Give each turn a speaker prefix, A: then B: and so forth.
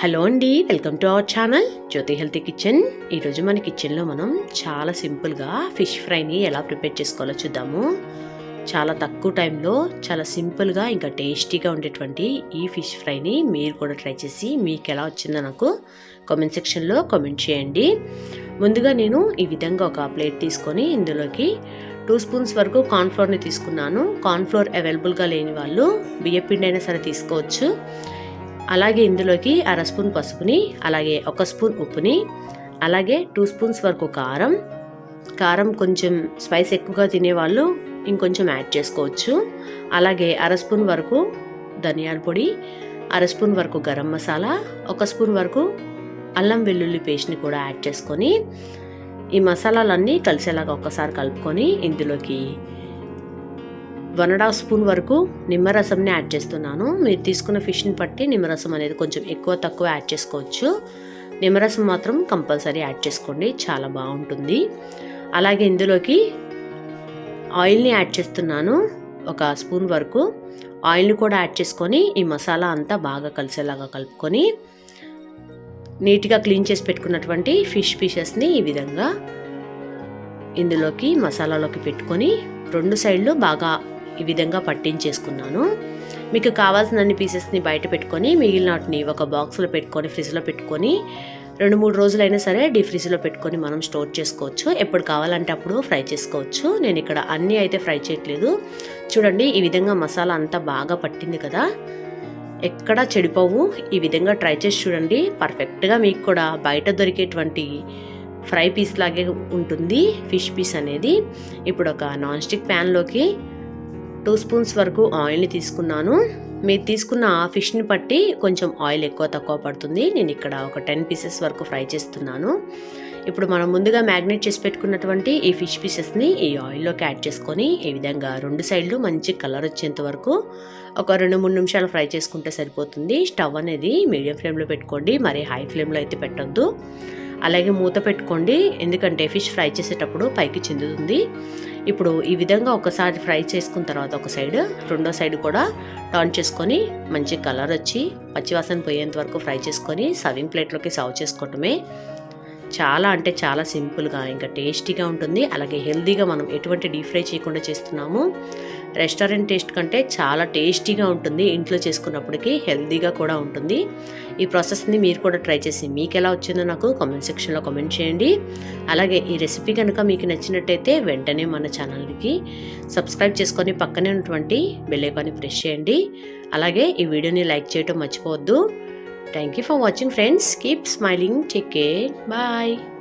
A: Hello అండి welcome to our channel Jyothi healthy kitchen ఈరోజు మన కిచెన్లో మనం చాలా సింపుల్గా ఫిష్ ఫ్రైని ఎలా ప్రిపేర్ చేసుకోవాలో చూద్దాము. చాలా తక్కువ టైంలో చాలా సింపుల్గా ఇంకా టేస్టీగా ఉండేటువంటి ఈ ఫిష్ ఫ్రైని మీరు కూడా ట్రై చేసి మీకు ఎలా వచ్చిందో నాకు కామెంట్ సెక్షన్లో కామెంట్ చేయండి. ముందుగా నేను ఈ విధంగా ఒక ప్లేట్ తీసుకొని ఇందులోకి టూ స్పూన్స్ వరకు కార్న్ఫ్లోర్ని తీసుకున్నాను. కార్న్ఫ్లోర్ అవైలబుల్గా లేని వాళ్ళు బియ్యపిండి అయినా సరే తీసుకోవచ్చు. అలాగే ఇందులోకి అర స్పూన్ పసుపుని అలాగే ఒక స్పూన్ ఉప్పుని అలాగే టూ స్పూన్స్ వరకు కారం. కారం కొంచెం స్పైస్ ఎక్కువగా తినేవాళ్ళు ఇంకొంచెం యాడ్ చేసుకోవచ్చు. అలాగే అర స్పూన్ వరకు ధనియాల పొడి అర స్పూన్ వరకు గరం మసాలా ఒక స్పూన్ వరకు అల్లం వెల్లుల్లి పేస్ట్ని కూడా యాడ్ చేసుకొని ఈ మసాలాలన్నీ కలిసేలాగా ఒక్కసారి కలుపుకొని ఇందులోకి వన్ అండ్ హాఫ్ స్పూన్ వరకు నిమ్మరసంని యాడ్ చేస్తున్నాను. మీరు తీసుకున్న ఫిష్ని బట్టి నిమ్మరసం అనేది కొంచెం ఎక్కువ తక్కువ యాడ్ చేసుకోవచ్చు. నిమ్మరసం మాత్రం కంపల్సరీ యాడ్ చేసుకోండి. చాలా బాగుంటుంది. అలాగే ఇందులోకి ఆయిల్ని యాడ్ చేస్తున్నాను. ఒక స్పూన్ వరకు ఆయిల్ని కూడా యాడ్ చేసుకొని ఈ మసాలా అంతా బాగా కలిసేలాగా కలుపుకొని నీట్గా క్లీన్ చేసి పెట్టుకున్నటువంటి ఫిష్ పీసెస్ని ఈ విధంగా ఇందులోకి మసాలాలోకి పెట్టుకొని రెండు సైడ్లు బాగా ఈ విధంగా పట్టించేసుకున్నాను. మీకు కావాల్సిన అన్ని పీసెస్ని బయట పెట్టుకొని మిగిలిన వాటిని ఒక బాక్స్లో పెట్టుకొని ఫ్రిడ్జ్లో పెట్టుకొని రెండు మూడు రోజులైనా సరే డీ ఫ్రిడ్జ్లో పెట్టుకొని మనం స్టోర్ చేసుకోవచ్చు. ఎప్పుడు కావాలంటే అప్పుడు ఫ్రై చేసుకోవచ్చు. నేను ఇక్కడ అన్నీ అయితే ఫ్రై చేయట్లేదు. చూడండి ఈ విధంగా మసాలా అంతా బాగా పట్టింది కదా. ఎక్కడ చెడిపోవు. ఈ విధంగా ట్రై చేసి చూడండి. పర్ఫెక్ట్గా మీకు కూడా బయట దొరికేటువంటి ఫ్రై పీస్ లాగే ఉంటుంది. ఫిష్ పీస్ అనేది. ఇప్పుడు ఒక నాన్ స్టిక్ ప్యాన్లోకి టూ స్పూన్స్ వరకు ఆయిల్ని తీసుకున్నాను. మీరు తీసుకున్న ఫిష్ని బట్టి కొంచెం ఆయిల్ ఎక్కువ తక్కువ పడుతుంది. నేను ఇక్కడ ఒక టెన్ పీసెస్ వరకు ఫ్రై చేస్తున్నాను. ఇప్పుడు మనం ముందుగా మ్యాగ్నేట్ చేసి పెట్టుకున్నటువంటి ఈ ఫిష్ పీసెస్ని ఈ ఆయిల్లోకి యాడ్ చేసుకొని ఈ విధంగా రెండు సైడ్లు మంచి కలర్ వచ్చేంత వరకు ఒక రెండు మూడు నిమిషాలు ఫ్రై చేసుకుంటే సరిపోతుంది. స్టవ్ అనేది మీడియం ఫ్లేమ్లో పెట్టుకోండి. మరి హై ఫ్లేమ్లో అయితే పెట్టొద్దు. అలాగే మూత పెట్టుకోండి. ఎందుకంటే ఫిష్ ఫ్రై చేసేటప్పుడు పైకి చెందుతుంది. ఇప్పుడు ఈ విధంగా ఒకసారి ఫ్రై చేసుకున్న తర్వాత ఒక సైడ్ రెండో సైడ్ కూడా టర్న్ చేసుకొని మంచి కలర్ వచ్చి పచ్చివాసన పోయేంత వరకు ఫ్రై చేసుకొని సర్వింగ్ ప్లేట్లోకి సర్వ్ చేసుకోవటమే చాలా అంటే చాలా సింపుల్గా ఇంకా టేస్టీగా ఉంటుంది. అలాగే హెల్తీగా మనం ఎటువంటి డీప్ ఫ్రై చేయకుండా చేస్తున్నాము. రెస్టారెంట్ టేస్ట్ కంటే చాలా టేస్టీగా ఉంటుంది. ఇంట్లో చేసుకున్నప్పటికీ హెల్తీగా కూడా ఉంటుంది. ఈ ప్రాసెస్ని మీరు కూడా ట్రై చేసి మీకు ఎలా వచ్చిందో నాకు కామెంట్ సెక్షన్లో కామెంట్ చేయండి. అలాగే ఈ రెసిపీ కనుక మీకు నచ్చినట్టయితే వెంటనే మన ఛానల్కి సబ్స్క్రైబ్ చేసుకొని పక్కనే ఉన్నటువంటి బెల్లైకాన్ని ప్రెస్ చేయండి. అలాగే ఈ వీడియోని లైక్ చేయడం మర్చిపోవద్దు. Thank you for watching friends. Keep smiling. Take care. Bye.